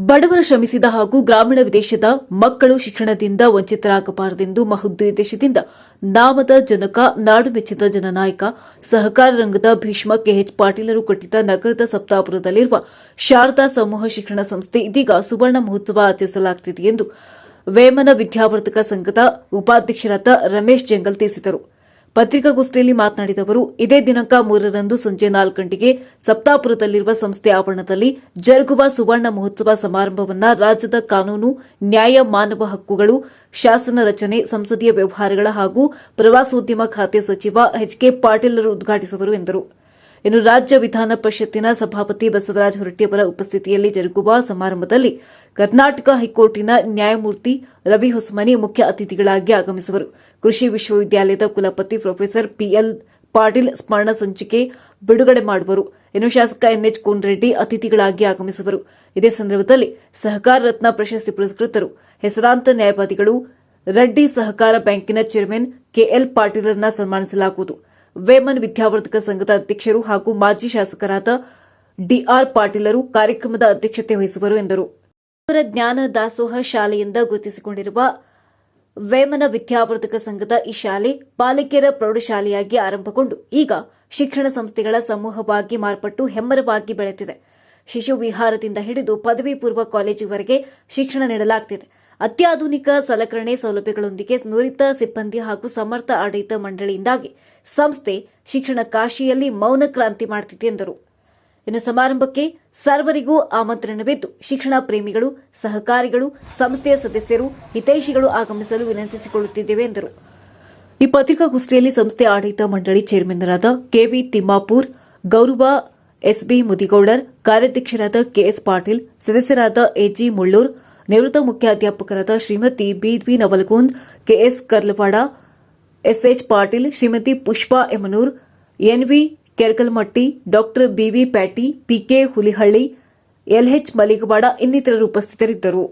ಬಡವರ ಶ್ರಮಿಸಿದ ಹಾಗೂ ಗ್ರಾಮೀಣ ವಿದೇಶದ ಮಕ್ಕಳು ಶಿಕ್ಷಣದಿಂದ ವಂಚಿತರಾಗಬಾರದೆಂದು ಮಹೋದ್ದೇಶದಿಂದ ನಾಮದ ಜನಕ, ನಾಡು ಮೆಚ್ಚಿದ ಜನನಾಯಕ, ಸಹಕಾರ ರಂಗದ ಭೀಷ್ಮ ಕೆಎಚ್ ಪಾಟೀಲರು ಕಟ್ಟಿದ ನಗರದ ಸಪ್ತಾಪುರದಲ್ಲಿರುವ ಶಾರದಾ ಸಮೂಹ ಶಿಕ್ಷಣ ಸಂಸ್ಥೆ ಇದೀಗ ಸುವರ್ಣ ಮಹೋತ್ಸವ ಆಚರಿಸಲಾಗುತ್ತಿದೆ ಎಂದು ವೇಮನ ವಿದ್ಯಾವರ್ಧಕ ಸಂಘದ ಉಪಾಧ್ಯಕ್ಷರಾದ ರಮೇಶ್ ಜಂಗಲ್ ತಿಳಿಸಿದರು. ಪತ್ರಿಕಾಗೋಷ್ಠಿಯಲ್ಲಿ ಮಾತನಾಡಿದ ಅವರು ಇದೇ ದಿನಾಂಕ ಮೂರರಂದು ಸಂಜೆ ನಾಲ್ಕು ಗಂಟೆಗೆ ಸಪ್ತಾಪುರದಲ್ಲಿರುವ ಸಂಸ್ಥೆ ಆವರಣದಲ್ಲಿ ಜರುಗುವ ಸುವರ್ಣ ಮಹೋತ್ಸವ ಸಮಾರಂಭವನ್ನು ರಾಜ್ಯದ ಕಾನೂನು, ನ್ಯಾಯ, ಮಾನವ ಹಕ್ಕುಗಳು, ಶಾಸನ ರಚನೆ, ಸಂಸದೀಯ ವ್ಯವಹಾರಗಳ ಹಾಗೂ ಪ್ರವಾಸೋದ್ಯಮ ಖಾತೆ ಸಚಿವ ಎಚ್ಕೆ ಪಾಟೀಲರು ಉದ್ಘಾಟಿಸುವರು ಎಂದರು. ಇನ್ನು ರಾಜ್ಯ ವಿಧಾನ ಪರಿಷತ್ತಿನ ಸಭಾಪತಿ ಬಸವರಾಜ ಹೊರಟ್ಟಿಯವರ ಉಪಸ್ಥಿತಿಯಲ್ಲಿ ಜರುಗುವ ಸಮಾರಂಭದಲ್ಲಿ ಕರ್ನಾಟಕ ಹೈಕೋರ್ಟಿನ ನ್ಯಾಯಮೂರ್ತಿ ರವಿ ಹೊಸಮನಿ ಮುಖ್ಯ ಅತಿಥಿಗಳಾಗಿ ಆಗಮಿಸುವರು. ಕೃಷಿ ವಿಶ್ವವಿದ್ಯಾಲಯದ ಕುಲಪತಿ ಪ್ರೊಫೆಸರ್ ಪಿಎಲ್ ಪಾಟೀಲ್ ಸ್ಮರಣ ಸಂಚಿಕೆ ಬಿಡುಗಡೆ ಮಾಡುವರು. ಇನ್ನು ಶಾಸಕ ಎನ್ಎಚ್ ಕೋನರೆಡ್ಡಿ ಅತಿಥಿಗಳಾಗಿ ಆಗಮಿಸುವರು. ಇದೇ ಸಂದರ್ಭದಲ್ಲಿ ಸಹಕಾರ ರತ್ನ ಪ್ರಶಸ್ತಿ ಪುರಸ್ಕೃತರು, ಹೆಸರಾಂತ ನ್ಯಾಯವಾದಿಗಳು, ರೆಡ್ಡಿ ಸಹಕಾರ ಬ್ಯಾಂಕಿನ ಚೇರ್ಮನ್ ಕೆಎಲ್ ಪಾಟೀಲ್ರನ್ನ ಸನ್ಮಾನಿಸಲಾಗುವುದು. ವೇಮನ್ ವಿದ್ಯಾವರ್ಧಕ ಸಂಘದ ಅಧ್ಯಕ್ಷರು ಹಾಗೂ ಮಾಜಿ ಶಾಸಕರಾದ ಡಿಆರ್ ಪಾಟೀಲರು ಕಾರ್ಯಕ್ರಮದ ಅಧ್ಯಕ್ಷತೆ ವಹಿಸುವರು ಎಂದರು. ಜ್ಞಾನ ದಾಸೋಹ ಶಾಲೆಯಿಂದ ಗುರುತಿಸಿಕೊಂಡಿರುವ ವೇಮನ ವಿದ್ಯಾವರ್ಧಕ ಸಂಘದ ಈ ಶಾಲೆ ಬಾಲಕಿಯರ ಪ್ರೌಢಶಾಲೆಯಾಗಿ ಆರಂಭಗೊಂಡು ಈಗ ಶಿಕ್ಷಣ ಸಂಸ್ಥೆಗಳ ಸಮೂಹವಾಗಿ ಮಾರ್ಪಟ್ಟು ಹೆಮ್ಮರವಾಗಿ ಬೆಳೆತಿದೆ ಶಿಶು ವಿಹಾರದಿಂದ ಹಿಡಿದು ಪದವಿ ಪೂರ್ವ ಕಾಲೇಜುವರೆಗೆ ಶಿಕ್ಷಣ ನೀಡಲಾಗುತ್ತಿದೆ ಅತ್ಯಾಧುನಿಕ ಸಲಕರಣೆ ಸೌಲಭ್ಯಗಳೊಂದಿಗೆ ನುರಿತ ಸಿಬ್ಬಂದಿ ಹಾಗೂ ಸಮರ್ಥ ಆಡಳಿತ ಮಂಡಳಿಯಿಂದಾಗಿ ಸಂಸ್ಥೆ ಶಿಕ್ಷಣ ಕಾಶಿಯಲ್ಲಿ ಮೌನ ಕ್ರಾಂತಿ ಮಾಡುತ್ತಿದೆ ಎಂದರು. ಇನ್ನು ಸಮಾರಂಭಕ್ಕೆ ಸರ್ವರಿಗೂ ಆಮಂತ್ರಣವಿದ್ದು, ಶಿಕ್ಷಣ ಪ್ರೇಮಿಗಳು, ಸಹಕಾರಿಗಳು ಸಂಸ್ಥೆಯ ಸದಸ್ಯರು, ಹಿತೈಷಿಗಳು ಆಗಮಿಸಲು ವಿನಂತಿಸಿಕೊಳ್ಳುತ್ತಿದ್ದೇವೆ ಎಂದರು. ಈ ಪತ್ರಿಕಾಗೋಷ್ಠಿಯಲ್ಲಿ ಸಂಸ್ಥೆ ಆಡಳಿತ ಮಂಡಳಿ ಚೇರ್ಮನ್ರಾದ ಕೆವಿ ತಿಮ್ಮಾಪುರ್, ಗೌರವ ಎಸ್ಬಿ ಮುದಿಗೌಡರ್, ಕಾರ್ಯಾಧ್ಯಕ್ಷರಾದ ಕೆಎಸ್ ಪಾಟೀಲ್, ಸದಸ್ಯರಾದ ಎಜಿ ಮುಳ್ಳೂರ್, ನಿವೃತ್ತ ಮುಖ್ಯಾಧ್ಯಾಪಕರಾದ Shrimati ಬಿದ್ವಿ Navalgund, KS Karlawada, SH Patil, Shrimati Pushpa Emanur NV Kerkalmatti doctor BV Pyati PK Hulihalli L H Maligawad ಇನ್ನಿತರರು ಉಪಸ್ಥಿತರಿದ್ದರು.